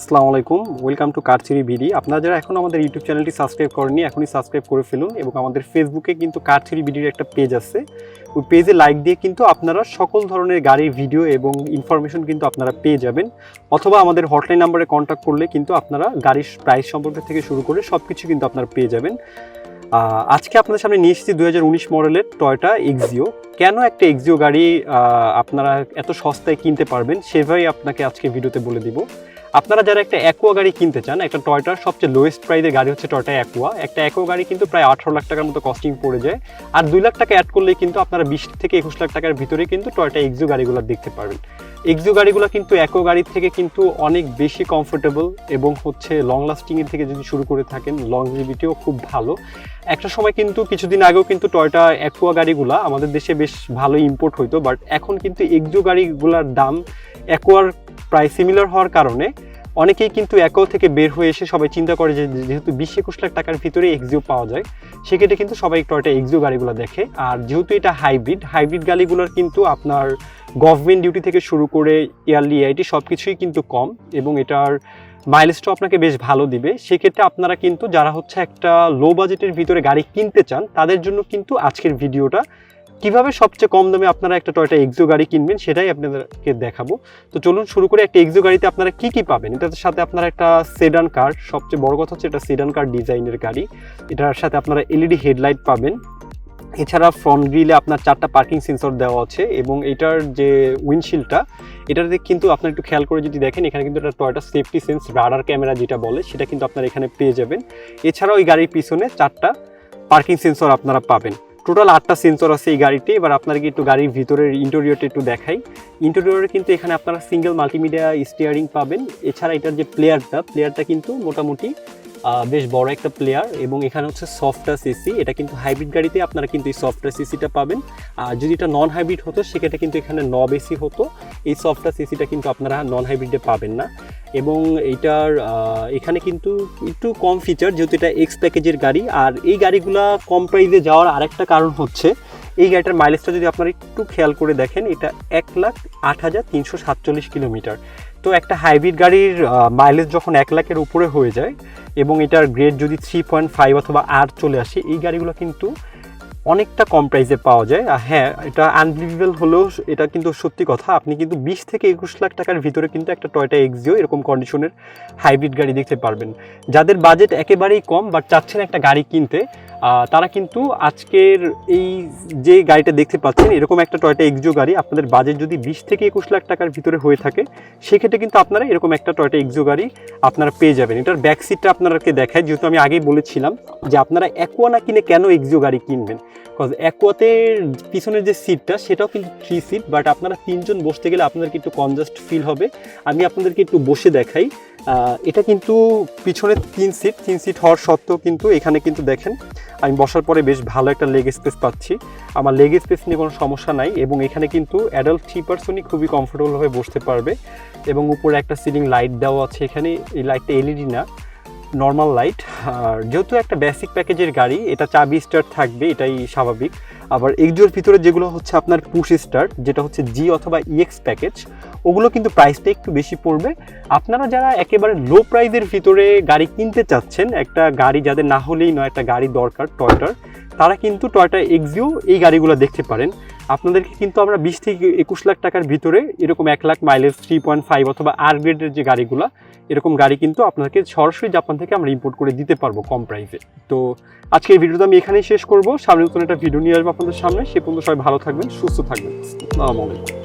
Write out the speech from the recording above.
আসসালামু আলাইকুম welcome to কারচিরি BD আপনারা যারা এখন আমাদের ইউটিউব চ্যানেলটি সাবস্ক্রাইব করেননি, এখনই সাবস্ক্রাইব করে ফেলুন এবং আমাদের ফেসবুকে কিন্তু কারচিরি বিডির একটা পেজ আছে। ওই পেজে লাইক দিয়ে কিন্তু আপনারা সকল ধরনের গাড়ির ভিডিও এবং ইনফরমেশন কিন্তু আপনারা পেয়ে যাবেন। অথবা আমাদের হটলাইন নাম্বারে কন্ট্যাক্ট করলে কিন্তু আপনারা গাড়ির প্রাইস সম্পর্কে থেকে শুরু করে সব কিছু কিন্তু আপনারা পেয়ে যাবেন। আজকে আপনাদের সামনে নিয়ে এসেছি দু হাজার উনিশ মডেলের টয়টা এক্সিও কেন একটা এক্সিও গাড়ি আপনারা এত সস্তায় কিনতে পারবেন, সেভাবেই আপনাকে আজকে ভিডিওতে বলে দিব। আপনারা যারা একটা অ্যাকোয়া গাড়ি কিনতে চান, একটা টয়টার সবচেয়ে লোয়েস্ট প্রাইসের গাড়ি হচ্ছে টয়টা অ্যাকোয়া একটা অ্যাকোয়া গাড়ি কিন্তু প্রায় আঠারো লাখ টাকার মতো কস্টিং পড়ে যায়। আর দুই লাখ টাকা অ্যাড করলে কিন্তু আপনারা বিশ থেকে একুশ লাখ টাকার ভিতরে কিন্তু টয়টা এক্সিও গাড়িগুলো দেখতে পারবেন। এক্সিও গাড়িগুলো কিন্তু অ্যাকো গাড়ির থেকে কিন্তু অনেক বেশি কমফোর্টেবল এবং হচ্ছে লং লাস্টিংয়ের থেকে যদি শুরু করে থাকেন লং লংজিভিটিও খুব ভালো। একটা সময় কিন্তু কিছুদিন আগেও কিন্তু টয়টা অ্যাকোয়া গাড়িগুলো আমাদের দেশে বেশ ভালো ইম্পোর্ট হইতো বাট এখন কিন্তু এক্সিও গাড়িগুলোর দাম অ্যাকোয়ার প্রায় সিমিলার হওয়ার কারণে অনেকেই কিন্তু অ্যাকো থেকে বের হয়ে এসে সবাই চিন্তা করে যে যেহেতু বিশ একুশ লাখ টাকার ভিতরে এক্সিও পাওয়া যায়, সেক্ষেত্রে কিন্তু সবাই একটু টয়টা এক্সিও গাড়িগুলো দেখে। আর যেহেতু এটা হাইব্রিড হাইব্রিড গাড়িগুলোর কিন্তু আপনার গভর্নমেন্ট ডিউটি থেকে শুরু করে ইয়ারলি আইটি সব কিছুই কিন্তু কম এবং এটার মাইলেজটাও আপনাকে বেশ ভালো দিবে। সেক্ষেত্রে আপনারা কিন্তু যারা হচ্ছে একটা লো বাজেটের ভিতরে গাড়ি কিনতে চান, তাদের জন্য কিন্তু আজকের ভিডিওটা কীভাবে সবচেয়ে কম দামে আপনারা একটা টয়টা এক্সো গাড়ি কিনবেন সেটাই আপনাদেরকে দেখাবো। তো চলুন শুরু করে, একটা এক্সো গাড়িতে আপনারা কি কি পাবেন? এটার সাথে আপনারা একটা সেডান কার সবচেয়ে বড় কথা হচ্ছে এটা সেডান কার ডিজাইনের গাড়ি। এটার সাথে আপনারা এলইডি হেডলাইট পাবেন। এছাড়া ফ্রন্ট গ্রিলে আপনার চারটা পার্কিং সেন্সর দেওয়া আছে এবং এটার যে উইন্ডশিল্ডটা এটাতে কিন্তু আপনার একটু খেয়াল করে যদি দেখেন, এখানে কিন্তু একটা Toyota safety sense radar camera যেটা বলে, সেটা কিন্তু আপনারা এখানে পেয়ে যাবেন। এছাড়াও এই গাড়ির পিছনে চারটা পার্কিং সেন্সর আপনারা পাবেন। টোটাল আটটা সেন্সর আছে এই গাড়িতে। এবার আপনাকে একটু গাড়ির ভিতরের ইন্টেরিয়রটা একটু দেখাই। ইন্টেরিয়রে কিন্তু এখানে আপনারা সিঙ্গেল মাল্টিমিডিয়া স্টিয়ারিং পাবেন। এছাড়া এটার যে প্লেয়ারটা প্লেয়ারটা কিন্তু মোটামুটি বেশ বড় একটা প্লেয়ার এবং এখানে হচ্ছে সফটওয়্যার সিসি এটা কিন্তু হাইব্রিড গাড়িতে আপনারা কিন্তু এই সফটওয়্যার সিসিটা পাবেন। আর যদি এটা নন হাইব্রিড হতো, সেক্ষেত্রে কিন্তু এখানে নব এসি হতো। এই সফটওয়্যার সিসিটা কিন্তু আপনারা নন হাইব্রিডে পাবেন না। এবং এইটার আহ, এখানে কিন্তু একটু কম ফিচার যেহেতু এটা এক্স প্যাকেজের গাড়ি। আর এই গাড়িগুলা কম প্রাইসে যাওয়ার আরেকটা কারণ হচ্ছে এই গাড়িটার মাইলেজটা যদি আপনারা একটু খেয়াল করে দেখেন এটা এক লাখ আট হাজার তিনশো সাতচল্লিশ কিলোমিটার। তো একটা হাইব্রিড গাড়ির মাইলেজ যখন এক লাখের উপরে হয়ে যায় এবং এটার গ্রেড যদি থ্রি পয়েন্ট ফাইভ অথবা আর চলে আসে এই গাড়িগুলো কিন্তু অনেকটা কম প্রাইসে পাওয়া যায়। আর হ্যাঁ এটা আনবিলিভেবল হলেও এটা কিন্তু সত্যি কথা। আপনি কিন্তু বিশ থেকে একুশ লাখ টাকার ভিতরে কিন্তু একটা টয়টা এক্সিও এরকম কন্ডিশনের হাইব্রিড গাড়ি দেখতে পারবেন। যাদের বাজেট একেবারেই কম বাট চাচ্ছেন একটা গাড়ি কিনতে তারা কিন্তু আজকের এই যে গাড়িটা দেখতে পাচ্ছেন, এরকম একটা টয়টা এক্সিও গাড়ি আপনাদের বাজেট যদি বিশ থেকে একুশ লাখ টাকার ভিতরে হয়ে থাকে, সেক্ষেত্রে কিন্তু আপনারা এরকম একটা টয়টা এক্সিও গাড়ি আপনারা পেয়ে যাবেন। এটার ব্যাক সিটটা আপনাদেরকে দেখায় যেহেতু আমি আগেই বলেছিলাম যে আপনারা অ্যাকোয়া না কিনে কেন এক্সিও গাড়ি কিনবেন। বিকজ অ্যাকোয়াতে পিছনের যে সিটটা সেটাও কিন্তু থ্রি সিট বাট আপনারা তিনজন বসতে গেলে আপনাদেরকে একটু কনজাস্ট ফিল হবে। আমি আপনাদেরকে একটু বসে দেখাই। এটা কিন্তু পিছনে তিন সিট তিন সিট হওয়ার সত্ত্বেও কিন্তু এখানে কিন্তু দেখেন, আমি বসার পরে বেশ ভালো একটা লেগ স্পেস পাচ্ছি। আমার লেগ স্পেস নিয়ে কোনো সমস্যা নাই, এবং এখানে কিন্তু অ্যাডাল্ট থ্রি পার্সনই খুবই কমফোর্টেবলভাবে বসতে পারবে। এবং উপরে একটা সিলিং লাইট দেওয়া আছে এখানে, এই লাইটটা এলইডি না। নর্মাল লাইট আর যেহেতু একটা বেসিক প্যাকেজের গাড়ি, এটা চাবি স্টার্ট থাকবে, এটাই স্বাভাবিক। আবার এক্সিওর ভিতরে যেগুলো হচ্ছে আপনার পুশ স্টার্ট যেটা হচ্ছে জি অথবা ইএক্স প্যাকেজ ওগুলো কিন্তু প্রাইসটা একটু বেশি পড়বে। আপনারা যারা একেবারে লো প্রাইসের ভিতরে গাড়ি কিনতে চাচ্ছেন, একটা গাড়ি যাদের না হলেই নয়, একটা গাড়ি দরকার টয়টার তারা কিন্তু টয়টা এক্সিও এই গাড়িগুলো দেখতে পারেন। আপনাদেরকে কিন্তু আমরা বিশ থেকে একুশ লাখ টাকার ভিতরে এরকম এক lakh mileage three point five অথবা আর গ্রেডের যে গাড়িগুলো, এরকম গাড়ি কিন্তু আপনাদেরকে সরাসরি জাপান থেকে আমরা ইম্পোর্ট করে দিতে পারব কম প্রাইসে তো আজকের ভিডিওটা আমি এখানেই শেষ করব। সামনে নতুন একটা ভিডিও নিয়ে আসব আপনাদের সামনে। সে পর্যন্ত সবাই ভালো থাকবেন, সুস্থ থাকবেন। আসসালামু আলাইকুম।